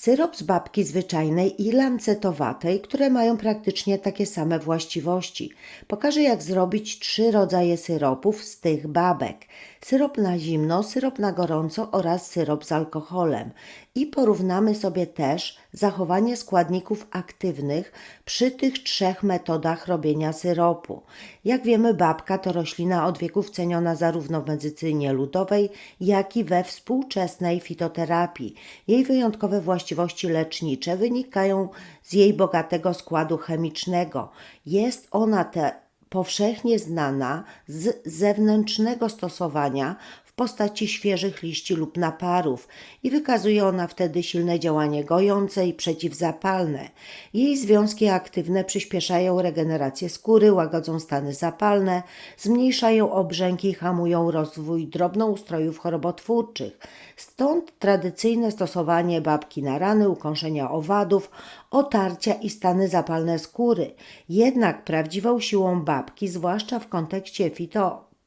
Syrop z babki zwyczajnej i lancetowatej, które mają praktycznie takie same właściwości. Pokażę jak zrobić trzy rodzaje syropów z tych babek. Syrop na zimno, syrop na gorąco oraz syrop z alkoholem. I porównamy sobie też zachowanie składników aktywnych przy tych trzech metodach robienia syropu. Jak wiemy, babka to roślina od wieków ceniona zarówno w medycynie ludowej, jak i we współczesnej fitoterapii. Jej wyjątkowe właściwości lecznicze wynikają z jej bogatego składu chemicznego. Jest ona te powszechnie znana z zewnętrznego stosowania postaci świeżych liści lub naparów i wykazuje ona wtedy silne działanie gojące i przeciwzapalne. Jej związki aktywne przyspieszają regenerację skóry, łagodzą stany zapalne, zmniejszają obrzęki i hamują rozwój drobnoustrojów chorobotwórczych. Stąd tradycyjne stosowanie babki na rany, ukąszenia owadów, otarcia i stany zapalne skóry. Jednak prawdziwą siłą babki, zwłaszcza w kontekście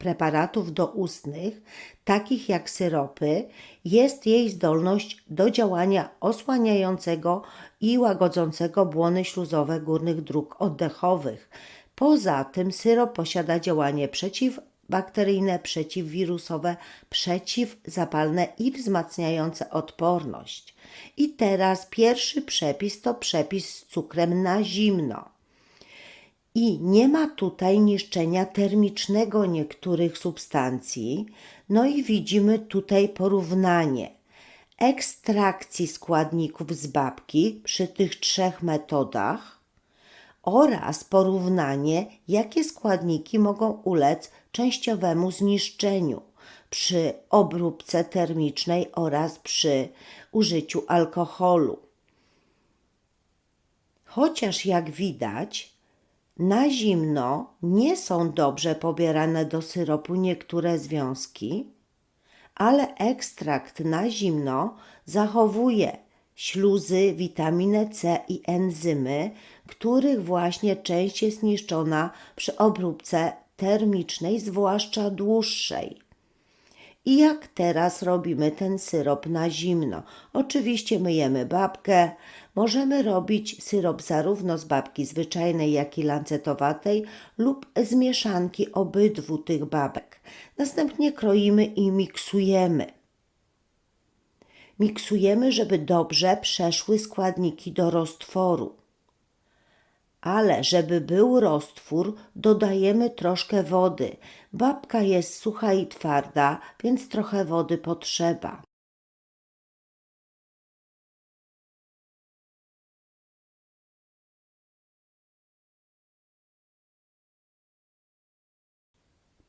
fitopreparatów doustnych, takich jak syropy, jest jej zdolność do działania osłaniającego i łagodzącego błony śluzowe górnych dróg oddechowych. Poza tym syrop posiada działanie przeciwbakteryjne, przeciwwirusowe, przeciwzapalne i wzmacniające odporność. I teraz pierwszy przepis to przepis z cukrem na zimno. I nie ma tutaj niszczenia termicznego niektórych substancji. No i widzimy tutaj porównanie ekstrakcji składników z babki przy tych trzech metodach oraz porównanie, jakie składniki mogą ulec częściowemu zniszczeniu przy obróbce termicznej oraz przy użyciu alkoholu. Chociaż jak widać, na zimno nie są dobrze pobierane do syropu niektóre związki, ale ekstrakt na zimno zachowuje śluzy, witaminę C i enzymy, których właśnie część jest niszczona przy obróbce termicznej, zwłaszcza dłuższej. I jak teraz robimy ten syrop na zimno? Oczywiście myjemy babkę. Możemy robić syrop zarówno z babki zwyczajnej, jak i lancetowatej lub z mieszanki obydwu tych babek. Następnie kroimy i miksujemy. Miksujemy, żeby dobrze przeszły składniki do roztworu ale żeby był roztwór, dodajemy troszkę wody. Babka jest sucha i twarda, więc trochę wody potrzeba.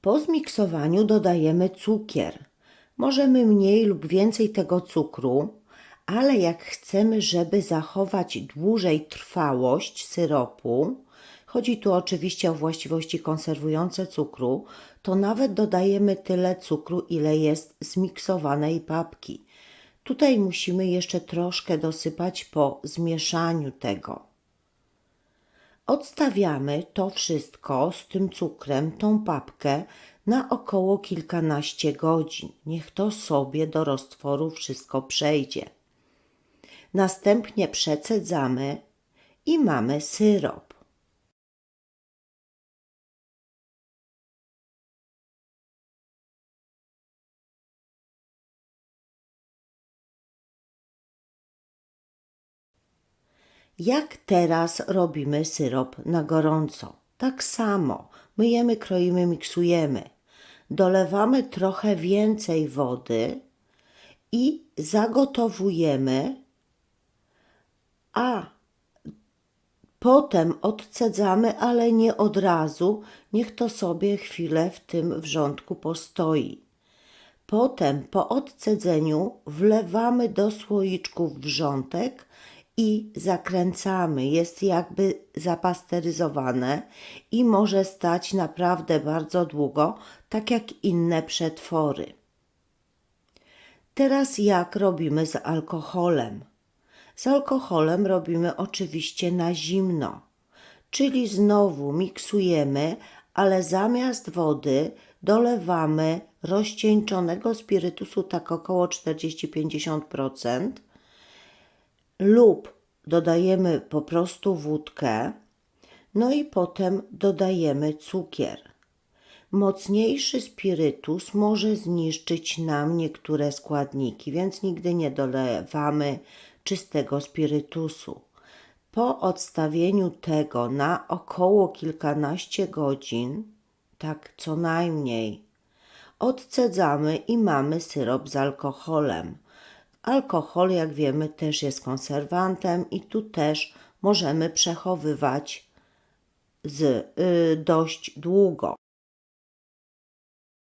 Po zmiksowaniu dodajemy cukier. Możemy mniej lub więcej tego cukru, ale jak chcemy, żeby zachować dłużej trwałość syropu, chodzi tu oczywiście o właściwości konserwujące cukru, to nawet dodajemy tyle cukru, ile jest zmiksowanej papki. Tutaj musimy jeszcze troszkę dosypać po zmieszaniu tego. Odstawiamy to wszystko z tym cukrem, tą papkę na około kilkanaście godzin. Niech to sobie do roztworu wszystko przejdzie. Następnie przecedzamy i mamy syrop. Jak teraz robimy syrop na gorąco? Tak samo. Myjemy, kroimy, miksujemy. Dolewamy trochę więcej wody i zagotowujemy, a potem odcedzamy, ale nie od razu. Niech to sobie chwilę w tym wrzątku postoi. Potem po odcedzeniu wlewamy do słoiczków wrzątek i zakręcamy. Jest jakby zapasteryzowane i może stać naprawdę bardzo długo, tak jak inne przetwory. Teraz jak robimy z alkoholem? Z alkoholem robimy oczywiście na zimno, czyli znowu miksujemy, ale zamiast wody dolewamy rozcieńczonego spirytusu tak około 40-50%, lub dodajemy po prostu wódkę, no i potem dodajemy cukier. Mocniejszy spirytus może zniszczyć nam niektóre składniki, więc nigdy nie dolewamy czystego spirytusu. Po odstawieniu tego na około kilkanaście godzin, tak co najmniej, odcedzamy i mamy syrop z alkoholem. Alkohol, jak wiemy, też jest konserwantem i tu też możemy przechowywać z, y, dość długo.